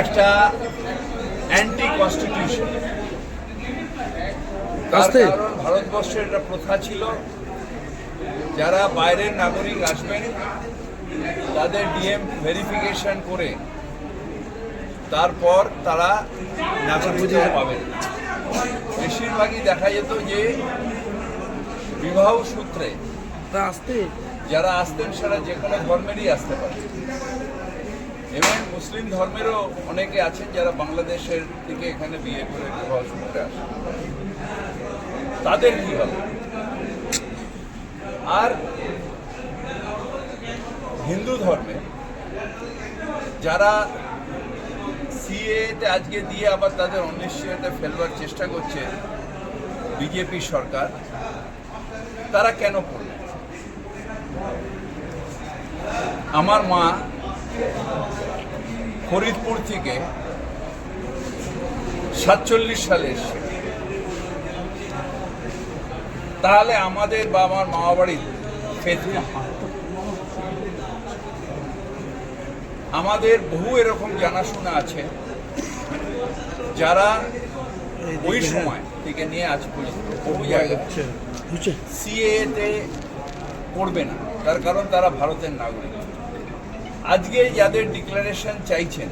একটা anti constitution ভারতবর্ষের একটা প্রথা ছিল যারা বাইরের নাগরিক আসবেন তাদের ডিএম ভেরিফিকেশন করে তারপর তারা নাগরিকত্ব পাবেন। বেশিরভাগই দেখা যেত যে বিবাহ সূত্রে যারা আসতেন সেটা যে কোনো ধর্মেরই আসতে পারে। এবং মুসলিম ধর্মেরও অনেকে আছেন যারা বাংলাদেশের থেকে এখানে বিয়ে করে সূত্রে আসেন। তাদের কি হবে? আর হিন্দু ধর্মে যারা সিএতে আজকে দিয়ে আবার তাদের অনিশ্চয়তা ফেলবার চেষ্টা করছে বিজেপি সরকার, তারা কেন করবে? আমার মা ফরিদপুর থেকে সাতচল্লিশ সালে এসছে তাহলে আমাদের বা আমার মামা বাড়ির আমাদের বহু এরকম জানাশোনা আছে যারা ওই সময় থেকে নিয়ে আজ পর্যন্ত বহু জায়গায় বুঝছে সিএতে পড়বে না তার কারণ তারা ভারতের নাগরিক। আজকে যাদের ডিক্লারেশন চাইছেন,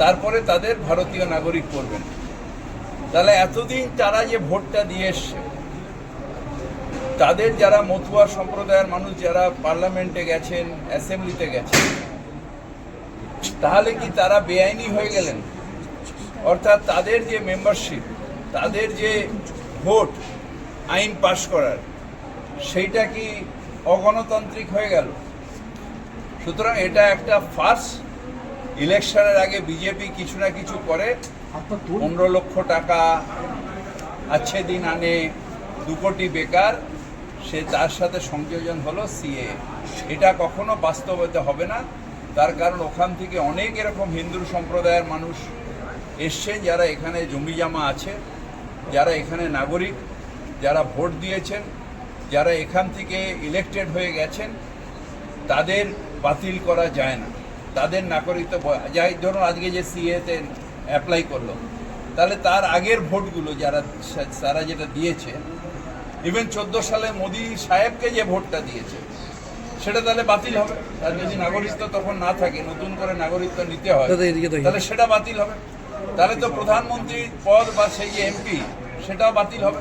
তারপরে তাদের ভারতীয় নাগরিক করবেন। তাহলে এতদিন তারা যে ভোটটা দিয়ে এসছে, তাদের যারা মতুয়া সম্প্রদায়ের মানুষ যারা পার্লামেন্টে গেছেন অ্যাসেম্বলিতে গেছেন, তাহলে কি তারা বেআইনি হয়ে গেলেন? অর্থাৎ তাদের যে মেম্বারশিপ তাদের যে ভোট, আইন পাশ করার, সেইটা কি অগণতান্ত্রিক হয়ে গেল? সুতরাং এটা একটা ফার্স্ট ইলেকশনের আগে বিজেপি কিছু না কিছু করে। পনেরো লক্ষ টাকা আছে দিন আনে, দু কোটি বেকার। সে তার সাথে সংযোজন হলো সিএ এটা কখনো বাস্তবায়িত হবে না। তার কারণ ওখান থেকে অনেক এরকম হিন্দু সম্প্রদায়ের মানুষ এসছেন, যারা এখানে জমি জমা আছে, যারা এখানে নাগরিক, যারা ভোট দিয়েছেন, যারা এখান থেকে ইলেকটেড হয়ে গেছেন। তাদের বাতিল করা যায় না। তাদের নাগরিকত্ব যাই ধরুন আজকে যে সিএতে অ্যাপ্লাই করল তাহলে তার আগের ভোটগুলো যারা তারা যেটা দিয়েছে ইভেন চোদ্দ সালে মোদি সাহেবকে যে ভোটটা দিয়েছে সেটা তাহলে বাতিল হবে। তার যদি নাগরিকত্ব তখন না থাকে নতুন করে নাগরিকত্ব নিতে হয়। তাহলে সেটা বাতিল হবে। তাহলে তো প্রধানমন্ত্রীর পদ বা সেই যে এমপি সেটাও বাতিল হবে।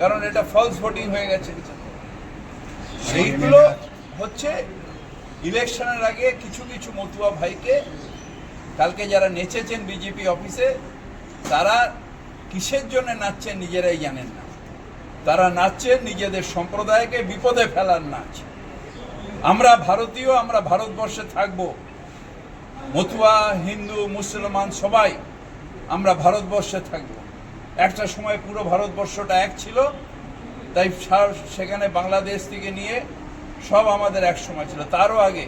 কারণ এটা ফলস ভোটিং হয়ে গেছে। সেইগুলো হচ্ছে ইলেকশনের আগে কিছু কিছু মতুয়া ভাইকে, কালকে যারা নেচেছেন বিজেপি অফিসে, তারা কিসের জন্য নাচছেন নিজেরাই জানেন না। তারা নাচছেন নিজেদের সম্প্রদায়কে বিপদে ফেলার নাচ। আমরা ভারতীয়, আমরা ভারতবর্ষে থাকব। মতুয়া, হিন্দু, মুসলমান সবাই আমরা ভারতবর্ষে থাকব। একটা সময় পুরো ভারতবর্ষটা এক ছিল, তাই সেখানে বাংলাদেশ থেকে নিয়ে সব আমাদের এক সময় ছিল। তারও আগে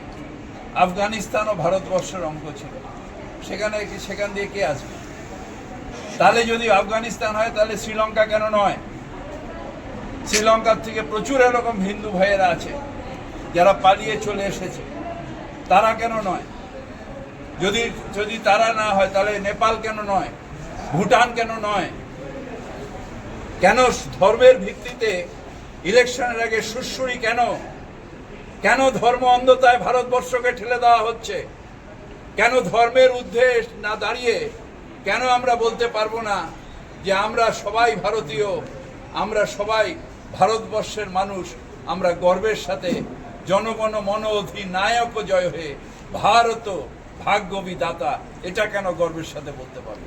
আফগানিস্তান ও ভারতবর্ষের অঙ্ক ছিল। সেখানে সেখান দিয়ে কে আসবে? তাহলে যদি আফগানিস্তান হয়, তাহলে শ্রীলঙ্কা কেন নয়? শ্রীলঙ্কার থেকে প্রচুর এরকম হিন্দু ভাইয়েরা আছে, যারা পালিয়ে চলে এসেছে। তারা কেন নয়? যদি যদি তারা না হয়, তাহলে নেপাল কেন নয়? ভুটান কেন নয়? কেন ধর্মের ভিত্তিতে ইলেকশনের আগে সুশ্রুরি কেন কেন ধর্ম অন্ধতায় ভারতবর্ষকে ঠেলে দেওয়া হচ্ছে কেন ধর্মের ঊর্ধ্বে না দাঁড়িয়ে কেন আমরা বলতে পারব না যে আমরা সবাই ভারতীয়, আমরা সবাই ভারতবর্ষের মানুষ, আমরা গর্বের সাথে জনগণ মন অধিনায়ক জয় হয়ে ভারত ভাগ্য বিধাতা এটা কেন গর্বের সাথে বলতে পারব?